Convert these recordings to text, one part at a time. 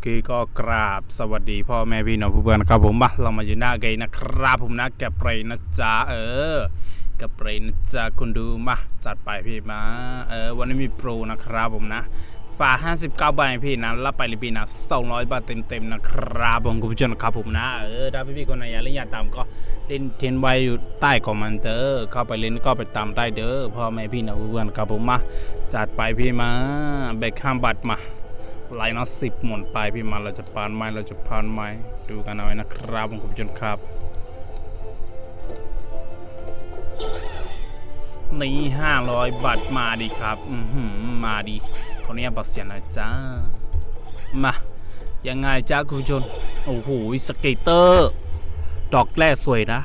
เคก็กราบสวัสดีพ่อแม่พี่น้องผู้เพื่อนครับผมมาเรามาอยู่หน้าเกยนะครับผมนะแกเปรย์นะจ๊ะเออแกบเปรย์นะจ๊ะคุณดูมาจัดไปพี่มาเออวันนี้มีโปรนะครับผมนะฝาก59ใบพี่นะรับไปเลยพี่นะ200 บาทเต็มๆนะครับผมคุณผู้ชมครับผมนะเออถ้าพี่ๆคนไหนอยากเล่นอยากตามก็เล่นเทนไว้อยู่ใต้คอมเมนเตอร์เข้าไปเล่นก็ไปตามได้เด้อพ่อแม่พี่น้องเพื่อนครับผมมาจัดไปพี่มาแบกข้ามบัตรมา ไลน์น็อตสิบหมุนไปพี่มาเราจะปานไม้เราจะพานไม้ดูกันเอาไว้นะครับผมคุณผู้ชมครับนี่ห้าร้อยบาทมาดีครับ อือหือมาดีคนนี้บักเสียงนะจ้า มายังไงจ้าคุณผู้ชมโอ้โหสเกตเตอร์ ดอกแรกสวยนะ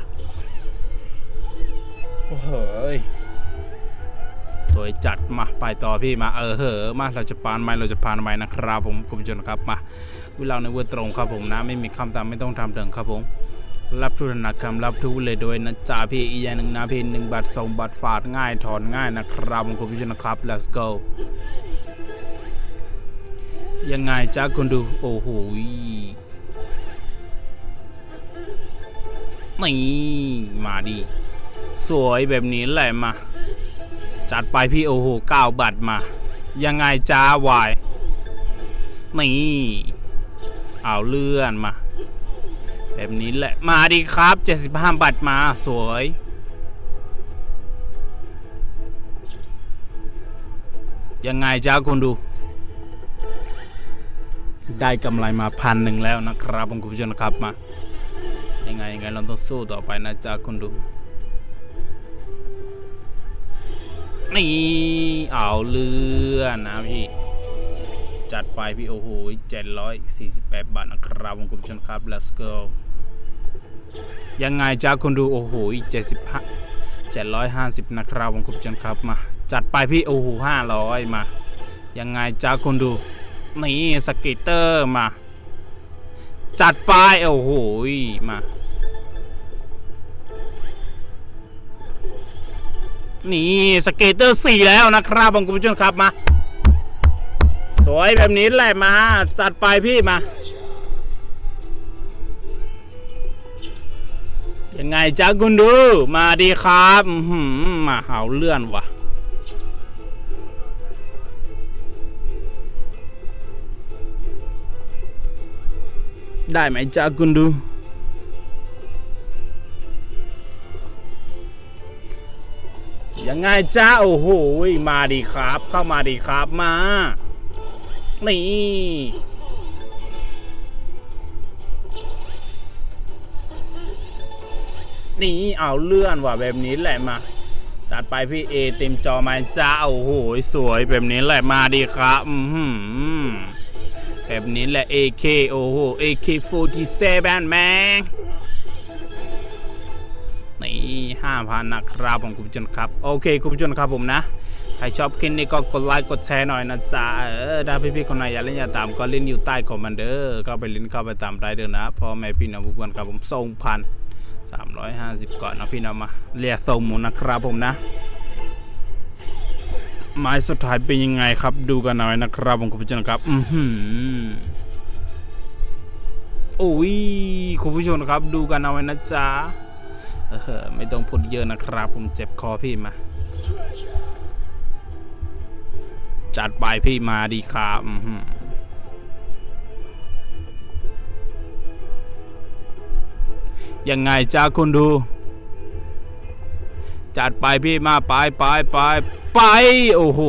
โอ้โห วยจัดมาไปต่อพี่มาเออเหอมาเราจะปานไม้เราจะพานไม้นะครับผมคุณผู้ชมครับมาเวลาในเวอร์ตรงครับผมนะไม่มีคำตามไม่ต้องทำเดิงครับผมรับทุนนะครับรับทุกเลยโดยนะจ่าพี่อีกอย่างหนึ่งนะพี่หนึ่งบาทสองบาทฝาดง่ายถอนง่ายนะครับผมคุณผู้ชมครับ let's go ยังไงจ้าคุณดูโอ้โหนี่มาดี สวยแบบนี้แหละมา จัดไปพี่โอ้โหเก้าบาทมา ยังไงจ้าวาย นี่ เอาเลื่อนมา แบบนี้แหละ มาดีครับ 75 บาทมาสวย ยังไงจ้าคุณดู ได้กำไรมาพันหนึ่งแล้วนะครับผมคุณผู้ชมนะครับมา ยังไงยังไงเราต้องสู้ต่อไปนะจ้าคุณดู นี่เอาเรื่อนะพี่ จัดไปพี่โอ้โห748บาทนะครับผมคุณผู้ชมครับ let's go ยังไงจ้าคุณดูโอ้โห75 750นะครับผมคุณผู้ชมครับมา จัดไปพี่โอ้โห500มา ยังไงจ้าคุณดู นี่สเกตเตอร์มา จัดไปโอ้โหมา นี่สเกตเตอร์สี่แล้วนะครับผมคุณผู้ชมครับมา สวยแบบนี้แหละมา จัดไปพี่มา ยังไงจ้าคุณดู มาดีครับอื้อหือมาหาเลื่อนวะได้ไหมจ้าคุณดู ยังไงจ้าโอ้โหมาดีครับ เข้ามาดีครับมา นี่นี่เอาเลื่อนว่ะแบบนี้แหละมา จัดไปพี่เอเต็มจอมาจ้าโอ้โหสวยแบบนี้แหละมาดีครับอืแบบนี้แหละ AK โอ้โห AK47 แม งนี่ห้าพันนะครับผมคุณผู้ชมครับ โอเคคุณผู้ชมครับผมนะ ใครชอบคลิปนี้ก็กดไลค์กดแชร์หน่อยนะจ๊ะเออถ้าพี่ๆคนไหนอยากเล่นอยากตามก็เล่นอยู่ใต้คอมเมนต์เดอร์ก็ไปเล่นเข้าไปตามได้เด้อนะพ่อแม่พี่น้องผู้คนครับผมส่งพันสามร้อยห้าสิบก่อนนะพี่น้องมาเรียกส่งหมูนะครับผมนะไม้สุดท้ายเป็นยังไงครับ ดูกันหน่อยนะครับผมคุณผู้ชมครับ อือหือโอ้ยคุณผู้ชมครับ ดูกันเอาไว้นะจ๊ะ เออไม่ต้องพูดเยอะนะครับ ผมเจ็บคอพี่มา จัดไปพี่มาดีครับยังไงจ้าคุณดู จัดไปพี่มาไปไปไปไป โอ้โห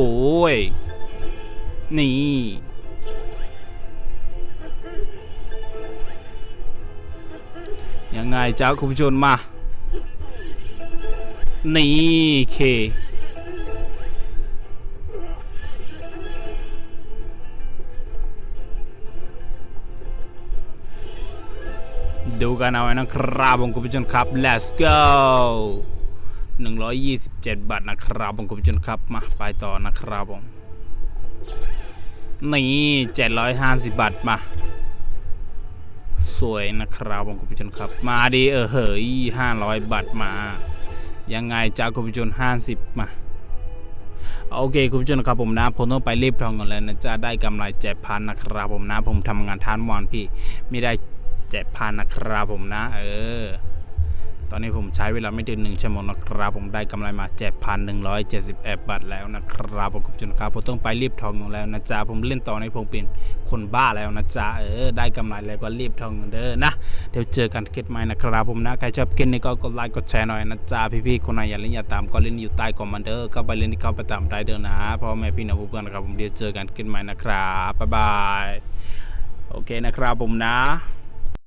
นี่ยังไงจ้าคุณผู้ชมมา นี่เค ดูกันเอาไว้นะครับผมคุณผู้ชมครับ let's go 127 บาทนะครับผมคุณผู้ชมครับมาไปต่อนะครับผมนี่750 บาทมา สวยนะครับผมคุณผู้ชมครับ มาดีเออเฮ้ย500 บาทมา ยังไงจ้าคุณผู้ชม50 มา โอเคคุณผู้ชมครับผมนะ ผมต้องไปรีบทองก่อนแล้วนะจ้าได้กำไรเจ็ดพันนะครับผมนะ ผมทำงานทานวันพี่ ไม่ได้เจ็ดพันนะครับผมนะ เออ ตอนนี้ผมใช้เวลาไม่ถึงหนึ่งชั่วโมงนะครับผมได้กำไรมาเจ็ดพันหนึ่งร้อยเจ็ดสิบเอ็ดบาทแล้วนะครับผมคุณครับผมต้องไปรีบทองก่อนแล้วนะจ๊ะผมเล่นต่อในผมเป็นคนบ้าแล้วนะจ๊ะเออได้กำไรแล้วก็รีบทองกันเด้อนะเดี๋ยวเจอกันคลิปใหม่นะครับผมนะใครชอบกินนี่ก็กดไลค์กดแชร์หน่อยนะจ๊ะพี่ๆคนไหนอย่าเล่นอย่าตามก็เล่นอยู่ใต้คอมเมนต์เด้อเข้าไปเล่นที่เขาไปตามได้เด้อนะพ่อแม่พี่น้องเพื่อนๆนะครับผมเดี๋ยวเจอกันคลิปใหม่นะครับบ๊ายบายโอเคนะครับผมนะ